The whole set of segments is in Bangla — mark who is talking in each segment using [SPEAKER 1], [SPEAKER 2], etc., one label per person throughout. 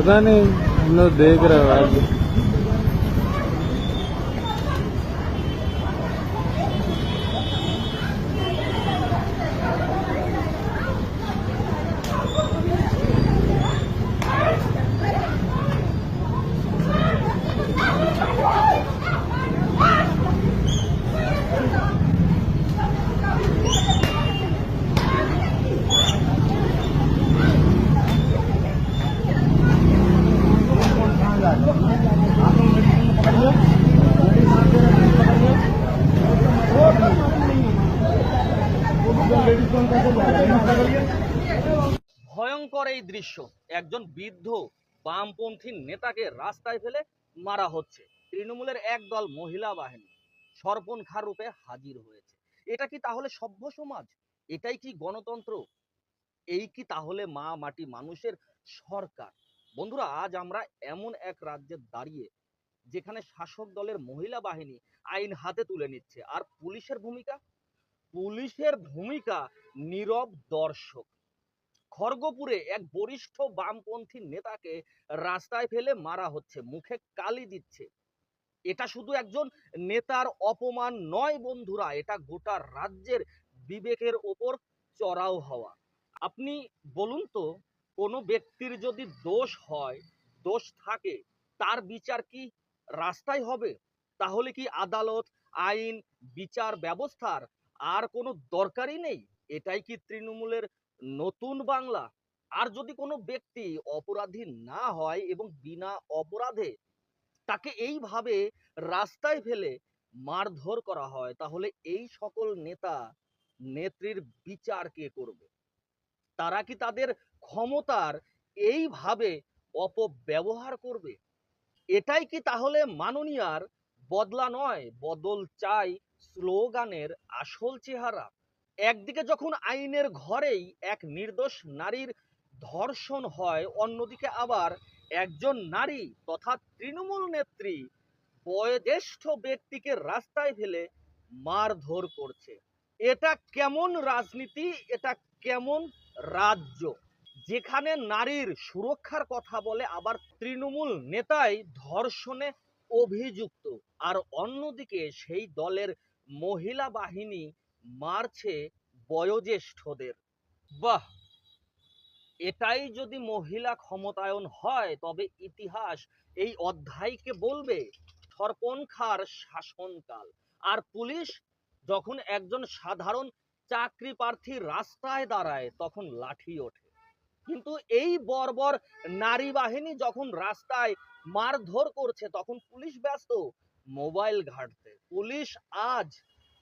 [SPEAKER 1] पता नहीं हम लोग देख रहे हो आज
[SPEAKER 2] ভয়ঙ্কর এই দৃশ্য। একজন বৃদ্ধ বামপন্থী নেতাকে রাস্তায় ফেলে মারা হচ্ছে। তৃণমূলের একদল মহিলা বাহিনী সর্পণখা রূপে হাজির হয়েছে। এটা কি তাহলে সভ্য সমাজ? এটাই কি গণতন্ত্র? এই কি তাহলে মা মাটি মানুষের সরকার? বন্ধুরা, আজ আমরা এমন এক রাজ্যে দাঁড়িয়ে যেখানে শাসক দলের মহিলা বাহিনী আইন হাতে তুলে নিচ্ছে, আর পুলিশের ভূমিকা? পুলিশের ভূমিকা নীরব দর্শক। খড়গপুরে এক বরিষ্ঠ বামপন্থী নেতাকে রাস্তায় ফেলে মারা হচ্ছে, মুখে কালি দিচ্ছে। এটা শুধু একজন নেতার অপমান নয় বন্ধুরা, এটা গোটা রাজ্যের বিবেকের ওপর চড়াও হওয়া। আপনি বলুন তো, কোনো ব্যক্তির যদি দোষ হয়, দোষ থাকে, তার বিচার কি রাস্তায় হবে? তাহলে কি আদালত, আইন, বিচার ব্যবস্থার আর কোনো দরকারই নেই। এটাই কি তৃণমূলের নতুন বাংলা? আর যদি কোনো ব্যক্তি অপরাধী না হয় এবং বিনা অপরাধে তাকে এইভাবে রাস্তায় ফেলে মারধর করা হয়, তাহলে এই সকল নেতা নেত্রীর বিচার কে করবে? তারা কি তাদের ক্ষমতার এইভাবে অপব্যবহার করবে? এটাই কি তাহলে মাননীয়ার বদলা নয়, বদল চাই স্লোগানের আসল চেহারা। একদিকে যখন আইনের ঘরেই এক নির্দোষ নারীর ধর্ষণ হয়, অন্যদিকে আবার একজন নারী তথা তৃণমূল নেত্রী বয়োজ্যেষ্ঠ ব্যক্তিকে রাস্তায় ফেলে মারধর করছে। এটা কেমন রাজনীতি, এটা কেমন রাজ্য? যেখানে নারীর সুরক্ষার কথা বলে, আবার তৃণমূল নেতাই ধর্ষণে অভিযুক্ত। আর অন্যদিকে সেই দলের মহিলা বাহিনী মারছে বয়োজ্যেষ্ঠদের। বাহ! এটাই যদি মহিলা ক্ষমতায়ন হয়, তবে ইতিহাস এই অধ্যায়কে বলবে, সর্পণখার শাসনকাল। আর পুলিশ যখন একজন সাধারণ চাকরি প্রার্থী রাস্তায় দাঁড়ায়, তখন লাঠি ওঠে। কিন্তু এই বর্বর নারী বাহিনী যখন রাস্তায় মারধর করছে, তখন পুলিশ ব্যস্ত। মোবাইল ঘাঁটতে। পুলিশ আজ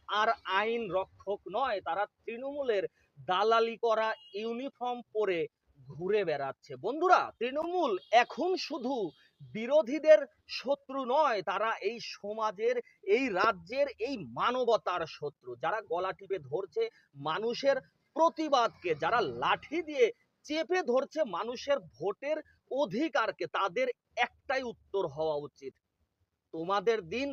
[SPEAKER 2] আর আইন রক্ষক নয়, তারা তৃণমূলের দালালি করা ইউনিফর্ম পরে ঘুরে বেড়াচ্ছে। বন্ধুরা, তৃণমূল এখন শুধু বিরোধীদের শত্রু নয়, তারা এই সমাজের, এই রাজ্যের এই মানবতার শত্রু। যারা গলা টিপে ধরছে মানুষের প্রতিবাদকে, যারা লাঠি দিয়ে চেপে ধরছে মানুষের ভোটের অধিকারকে। তাদের একটাই উত্তর হওয়া উচিত। তোমাদের দিন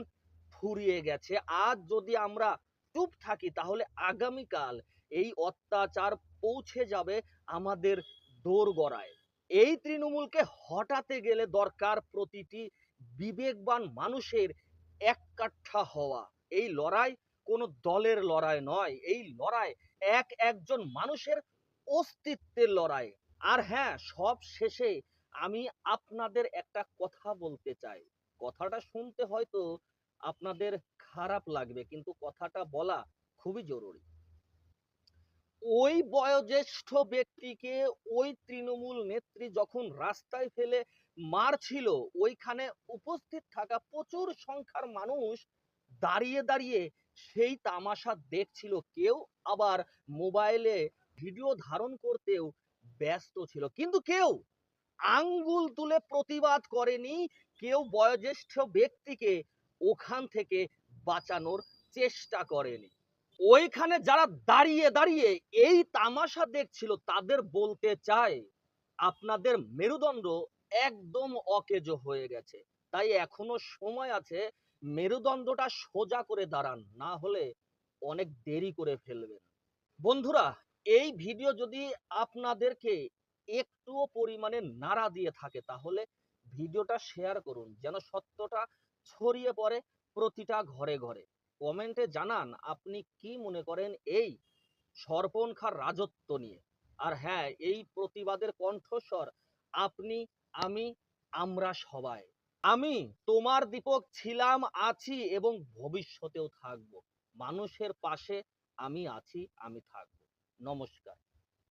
[SPEAKER 2] ফুরিয়ে গেছে। আজ যদি আমরা চুপ থাকি, তাহলে আগামীকাল এই অত্যাচার পৌঁছে যাবে আমাদের দোরগড়ায় এই তৃণমূলকে হটাতে গেলে দরকার প্রতিটি বিবেকবান মানুষের এক কাঠা হওয়া। এই লড়াই কোনো দলের লড়াই নয়। এই লড়াই এক একজন মানুষের অস্তিত্বের লড়াই। আর হ্যাঁ সব শেষে আমি আপনাদের একটা কথা বলতে চাই। কথাটা শুনতে হয়তো আপনাদের খারাপ লাগবে, কিন্তু কথাটা বলা খুবই জরুরি। ওই বয়োজ্যেষ্ঠ ব্যক্তিকে ওই তৃণমূল নেত্রী যখন রাস্তায় ফেলে মারছিল, ওইখানে উপস্থিত থাকা প্রচুর সংখ্যার মানুষ দাঁড়িয়ে দাঁড়িয়ে সেই তামাশা দেখছিল। কেউ আবার মোবাইলে ভিডিও ধারণ করতেও ব্যস্ত ছিল। কিন্তু কেউ আঙ্গুল তুলে প্রতিবাদ করেনি। কেউ বয়োজ্যেষ্ঠ ব্যক্তিকে ওখান থেকে বাঁচানোর চেষ্টা করেনি। ওইখানে যারা দাঁড়িয়ে দাঁড়িয়ে এই তামাশা দেখছিল, তাদের বলতে চাই, আপনাদের মেরুদণ্ড একদম অকেজো হয়ে গেছে। তাই এখনও সময় আছে, মেরুদণ্ডটা সোজা করে দাঁড়ান, না হলে অনেক দেরি করে ফেলবেন। বন্ধুরা এই ভিডিও যদি আপনাদেরকে একটুও পরিমাণে নাড়া দিয়ে থাকে, তাহলে ভিডিওটা শেয়ার করুন, যেন সত্যটা ছড়িয়ে পড়ে প্রতিটা ঘরে ঘরে। কমেন্টে জানান আপনি কি মনে করেন এই সর্পনখার রাজত্ব নিয়ে। আর হ্যাঁ এই প্রতিবাদের কণ্ঠস্বর, আপনি, আমি, আমরা সবাই। আমি, তোমার দীপক ছিলাম, আছি এবং ভবিষ্যতেও থাকব। মানুষের পাশে আমি আছি, আমি থাকব। নমস্কার।